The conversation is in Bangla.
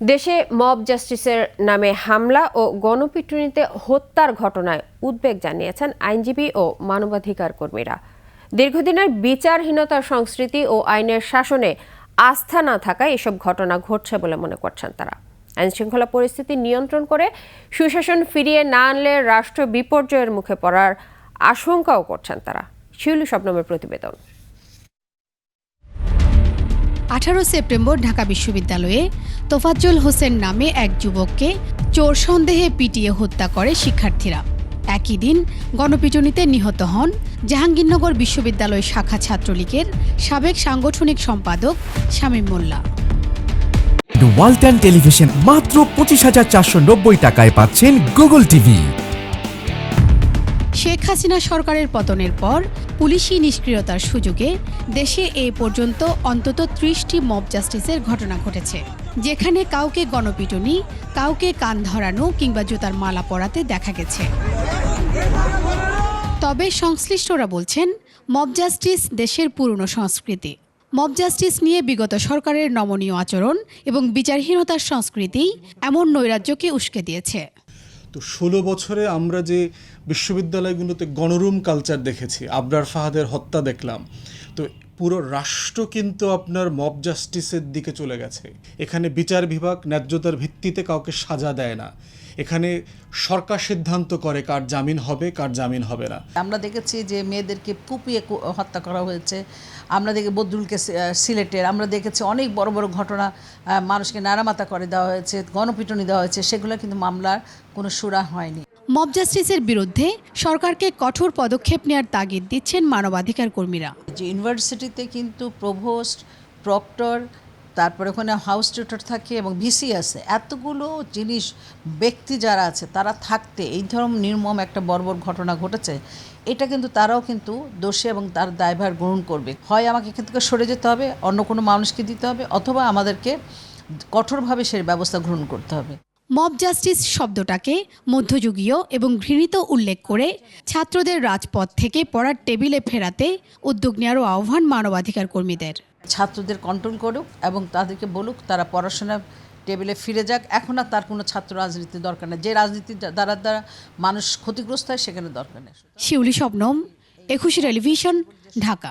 দেশে মব জাস্টিসের নামে হামলা ও গণপিটুনিতে হত্যার ঘটনায় উদ্বেগ জানিয়েছেন আইনজীবী ও মানবাধিকার কর্মীরা। দীর্ঘদিনের বিচারহীনতার সংস্কৃতি ও আইনের শাসনে আস্থা না থাকায় এসব ঘটনা ঘটছে বলে মনে করছেন তারা। আইনশৃঙ্খলা পরিস্থিতি নিয়ন্ত্রণ করে সুশাসন ফিরিয়ে না আনলে রাষ্ট্র বিপর্যয়ের মুখে পড়ার আশঙ্কাও করছেন তারা। শিউলি শবনমের প্রতিবেদন। আঠারো সেপ্টেম্বর ঢাকা বিশ্ববিদ্যালয়ে তোফাজ্জল হোসেন নামে এক যুবককে চোর সন্দেহে পিটিয়ে হত্যা করে শিক্ষার্থীরা। একই দিন গণপিটুনিতে নিহত হন জাহাঙ্গীরনগর বিশ্ববিদ্যালয় শাখা ছাত্রলীগের সাবেক সাংগঠনিক সম্পাদক শামীম মোল্লা। ওয়ালটন টেলিভিশন মাত্র পঁচিশ হাজার চারশো নব্বই টাকায় পাচ্ছেন গুগল টিভি শেখ হাসিনা সরকারের পতনের পর পুলিশি নিষ্ক্রিয়তার সুযোগে দেশে এ পর্যন্ত অন্তত ত্রিশটি মব জাস্টিসের ঘটনা ঘটেছে, যেখানে কাউকে গণপিটুনি, কাউকে কান ধরানো কিংবা জুতার মালা পরাতে দেখা গেছে। তবে সংশ্লিষ্টরা বলছেন, মব জাস্টিস দেশের পুরনো সংস্কৃতি। মব জাস্টিস নিয়ে বিগত সরকারের নমনীয় আচরণ এবং বিচারহীনতার সংস্কৃতি এমন নৈরাজ্যকে উস্কে দিয়েছে। তো ষোলো বছরে আমরা যে বিশ্ববিদ্যালয়গুলোতে গণরুম কালচার দেখেছি আবরার ফাহাদের হত্যা দেখলাম। তো পুরো রাষ্ট্র কিন্তু আপনার মব জাস্টিসের দিকে চলে গেছে। এখানে বিচার বিভাগ ন্যায্যতার ভিত্তিতে কাউকে সাজা দেয় না। এখানে সরকার সিদ্ধান্ত করে কার জামিন হবে কার জামিন হবে না। আমরা দেখেছি যে মেয়েদেরকে কুপিয়ে হত্যা করা হয়েছে। আমরা দেখি বদরুলকে সিলেটের। আমরা দেখেছি অনেক বড় বড় ঘটনা আহ, মানুষকে নারামাতা করে দেওয়া হয়েছে গণপিটুনি দেওয়া হয়েছে। সেগুলো কিন্তু মামলার কোনো সুরা হয়নি। মব জাস্টিসের বিরুদ্ধে সরকারকে কঠোর পদক্ষেপ নেওয়ার তাগিদ দিচ্ছেন মানবাধিকার কর্মীরা। যে ইউনিভার্সিটিতে কিন্তু প্রভোস্ট, প্রক্টর, তারপরে ওখানে হাউস টিউটর থাকে এবং ভিসি আছে। এতগুলো জিনিস, ব্যক্তি যারা আছে, তারা থাকতে এই ধরম নির্মম একটা বর্বর ঘটনা ঘটেছে। এটা কিন্তু তারাও কিন্তু দোষী এবং তার দায়ভার গ্রহণ করবে। হয় আমাকে এখান থেকে সরে যেতে হবে, অন্য কোনো মানুষকে দিতে হবে, অথবা আমাদেরকে কঠোরভাবে সেই ব্যবস্থা গ্রহণ করতে হবে। মব জাস্টিস শব্দটাকে মধ্যযুগীয় এবং ঘৃণিত উল্লেখ করে ছাত্রদের রাজপথ থেকে পড়ার টেবিলে ফেরাতে উদ্যোগ নেওয়ারও আহ্বান মানবাধিকার কর্মীদের। ছাত্রদের কন্ট্রোল করুক এবং তাদেরকে বলুক তারা পড়াশোনা টেবিলে ফিরে যাক। এখন আর তার কোনো ছাত্র রাজনীতি দরকার নেই। যে রাজনীতি দ্বারা দ্বারা মানুষ ক্ষতিগ্রস্ত হয় সেখানে দরকার নেই। শিউলি শবনম একুশে টেলিভিশন ঢাকা।